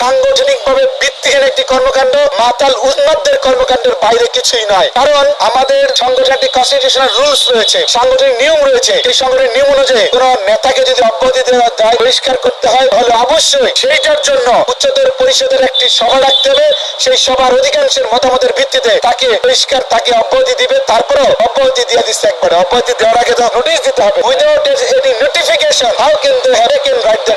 সাংগঠনিক ভাবে ভিত্তিহীন একটি কর্মকাণ্ড, মাতাল উন্মাদদের কর্মকাণ্ডের বাইরে কিছুই নয়। কারণ আমাদের সংগঠনটি কনস্টিটিউশনাল রুলস রয়েছে, সাংগঠনিক নিয়ম রয়েছে। এই সংগঠনের নিয়ম অনুযায়ী কোন নেতাকে যদি অব্যাহতি দেওয়া যায়, বহিষ্কার করতে হয়, তাহলে অবশ্যই সেইটার জন্য উচ্চতর পরিষদের একটি সভা রাখতে হবে। সেই সভার অধিকাংশের মতামতের ভিত্তিতে তাকে পরিষ্কার তাকে অব্যাহতি দিবে, তারপরেও অব্যাহতি দিয়ে দিচ্ছে একবারে। অব্যাহতি দেওয়ার আগে তো নোটিশ দিতে হবে। Without any notification how can they have can write that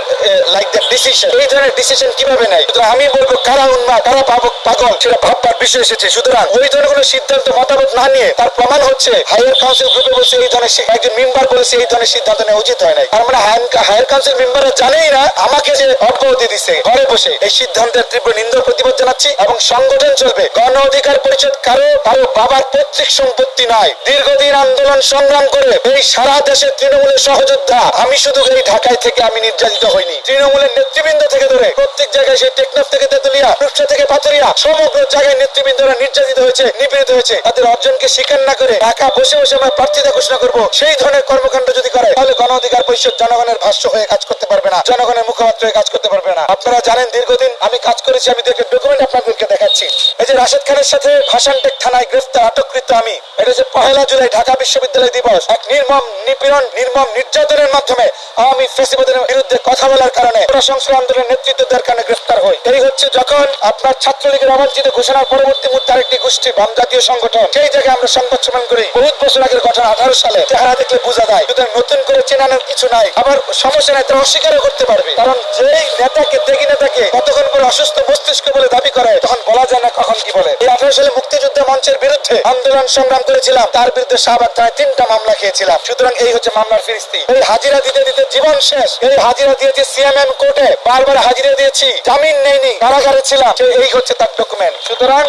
like that decision এই ধরনের ডিসিশন কীভাবে নেয়? সুতরাং আমি বলব, কারা কারা পাবক পাগল, সেটা ভাববার বিষয় এসেছে। সুতরাং ওই ধরনের সিদ্ধান্ত, মতামত না নিয়ে তার প্রমাণ হচ্ছে হায়ার কাউন্সিল গ্রুপে বসে এই ধরনের একজন মেম্বার বলেছে এই ধরনের সিদ্ধান্ত নেওয়া উচিত হয় নাই। তার মানে হায়ার কাউন্সিল মেম্বাররা জানেই না, আমাকে যে অব্যাহতি দিছে, ঘরে বসে। এই সিদ্ধান্তের তীব্র প্রতিবাদ জানাচ্ছি এবং সংগঠন চলবে। গণ অধিকার পরিষদ কারও কারও বাবার পৈতৃক সম্পত্তি নয়। দীর্ঘদিন আন্দোলন সংগ্রাম করে, এই সারা দেশের তৃণমূলের সহযোদ্ধা। আমি শুধু এই ঢাকায় থেকে আমি নির্যাতিত হইনি। তৃণমূলের নেতৃবৃন্দ থেকে ধরে প্রত্যেক জায়গায় সেই টেকনাফ থেকে তেতুলিয়া, রূপসা থেকে পাথুরিয়া, সমগ্র জায়গায় নেতৃবৃন্দরা নির্যাতিত হয়েছে, নিপীড়িত হয়েছে। তাদের অর্জনকে স্বীকার না করে ঢাকা বসে বসে আমরা প্রার্থীতা ঘোষণা করব। সেই ধরনের কর্মকাণ্ড যদি করে, তাহলে গণ অধিকার পরিষদ জনগণের ভাষ্য হয়ে কাজ করতে পারবে না, জনগণের মুখপাত্র হয়ে কাজ করতে পারবে না। আপনারা জানেন, দীর্ঘদিন আমি কাজ করেছি, আমি দেখে ডকুমেন্ট আপনাদেরকে দেখাচ্ছি। এই যে রাশেদ খানের সাথে ভাষানটেক থানায় গ্রেফতার, আটককৃত আমি, এটা যে পহেলা জুলাই ঢাকা বিশ্ববিদ্যালয় দিবস, এক নির্মম নিপীড়ন, নির্মম নির্যাতনের মাধ্যমে আওয়ামী ফেসিবাদের বিরুদ্ধে কথা বলার কারণে প্রশংসা আন্দোলনের নেতৃত্ব দেওয়ার কারণে গ্রেফতার এই হচ্ছে যখন আপনার ছাত্রলীগের অবাঞ্ছিত ঘোষণার পরবর্তী মুহূর্তে আরেকটি গোষ্ঠী বাম জাতীয় সংগঠন, সেই জায়গায় আমরা সংবাদ সম্মেলন করি। বছর আগের ঘটনা, আঠারো সালে। চেহারা দেখলে বোঝা যায়, সুতরাং নতুন করে চেনানোর কিছু নাই। আবার সমস্যা তারা অস্বীকারও করতে পারবে। কারণ যেই নেতাকে দেখি নেতাকে কতক্ষণ পরে অসুস্থ মস্তিষ্ক বলে দাবি করে, তখন বলা যায় না কখন কি বলে। এই আঠারো সালে মুক্তিযুদ্ধ মঞ্চের বিরুদ্ধে আন্দোলন সংগ্রাম করেছিলাম। তার বিরুদ্ধে থানায় তিনটা মামলা খেয়েছিলাম। সুতরাং এই হচ্ছে মামলার ফিরিস্তি। এই হাজিরা দিতে দিতে জীবন শেষ। এই হাজিরা দিয়েছি সিএমএম কোর্টে বারবার হাজিরা দিয়েছি। জামিন নেইনি কারাগারে ছিলাম। এই হচ্ছে তার ডকুমেন্ট সুতরাং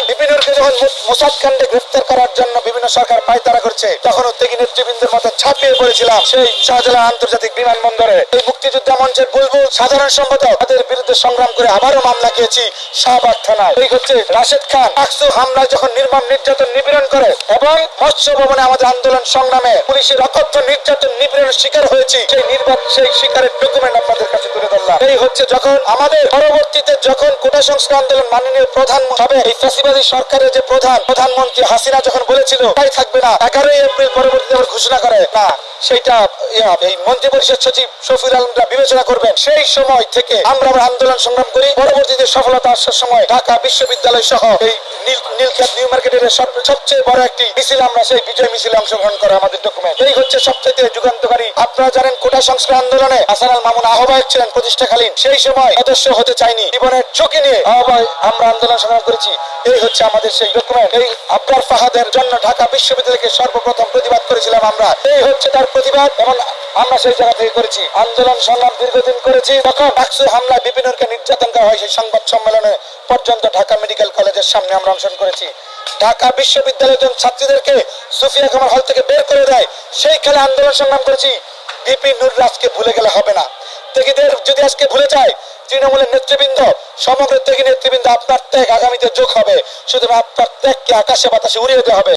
যখন মোসাদ কাণ্ডে গ্রেফতার করার জন্য বিভিন্ন সরকার পায়তারা করছে, তখন নেতৃবৃন্দের মতো ছাপিয়ে পড়েছিলাম সেই শাহজালাল আন্তর্জাতিক বিমানবন্দরে। এই মুক্তিযোদ্ধা মঞ্চের বুলবুল সাধারণ সম্পাদক, তাদের বিরুদ্ধে সংগ্রাম করে আবারও মামলা খেয়েছি শাহবাগ থানায়। এই হচ্ছে রাশেদ খান। আকসু যখন নির্মম নির্যাতন নিপীড়ন করে এবং মৎস্য ভবনে আমাদের আন্দোলন সংগ্রামে পুলিশের অকথ্য নির্যাতন নিপীড়নের শিকার হয়েছি, সেই নির্বাক সেই শিকারের ডকুমেন্ট আপনাদের কাছে তুলে ধরলাম এই হচ্ছে যখন আমাদের পরবর্তীতে যখন কোটা সংস্কার আন্দোলন মাননীয় প্রধান হবে, এই ফ্যাসিবাদী সরকারের যে প্রধান প্রধানমন্ত্রী হাসিনা যখন বলেছিল, তাই থাকবে না, এগারোই এপ্রিল পরবর্তীতে ঘোষণা করে। না, সেইটা এই মন্ত্রী পরিষদ সচিব শফির আলমরা বিবেচনা করবেন। সেই সময় থেকে আমরা আন্দোলন সংগ্রাম করি। পরবর্তীতে সফলতা আসার সময় ঢাকা বিশ্ববিদ্যালয় সহ এই নীলক্ষেত নিউ মার্কেটের সবচেয়ে বড় একটি মিছিল আমরা সেই বিজয় মিছিলে অংশগ্রহণ করা আমাদের ডকুমেন্ট এই হচ্ছে সবচেয়ে যুগান্তকারী। আপনারা জানেন কোটা সংস্কার আন্দোলনে মামুন আহ্বায়ক ছিলেন প্রতিষ্ঠাকালীন। সেই সময় সদস্য হতে চাইনি জীবনের ঝুঁকি নিয়ে আহ্বায় আমরা আন্দোলন সংগ্রাম করেছি। এই হচ্ছে আমাদের সেই ডকুমেন্ট এই ফাহাদের জন্য ঢাকা বিশ্ববিদ্যালয়কে সর্বপ্রথম প্রতিবাদ করেছিলাম আমরা। এই হচ্ছে তার প্রতিবাদ এবং আমরা সেই জায়গা থেকে করেছি। আন্দোলন সংগ্রাম দীর্ঘদিন করেছি। হামলায় বিপিনুরকে নির্যাতন করা হয় সেই সংবাদ সম্মেলনে পর্যন্ত ঢাকা মেডিকেল কলেজের সামনে আমরা অংশগ্রহণ করেছি। ঢাকা বিশ্ববিদ্যালয়ের জন ছাত্রীদেরকে সুফিয়া কামার হল থেকে বের করে দেয়। সেই খেলে আন্দোলন সংগ্রাম করেছি। বিপি নুর রাজকে ভুলে গেলে হবে না। তেগিদের যদি আজকে ভুলে যায়, তৃণমূলের নেতৃবৃন্দ, সমগ্র তেগি নেতৃবৃন্দ আপনার ত্যাগ আগামীতে যোগ হবে। শুধু আপনার ত্যাগকে আকাশে বাতাসে উড়িয়ে দেওয়া হবে।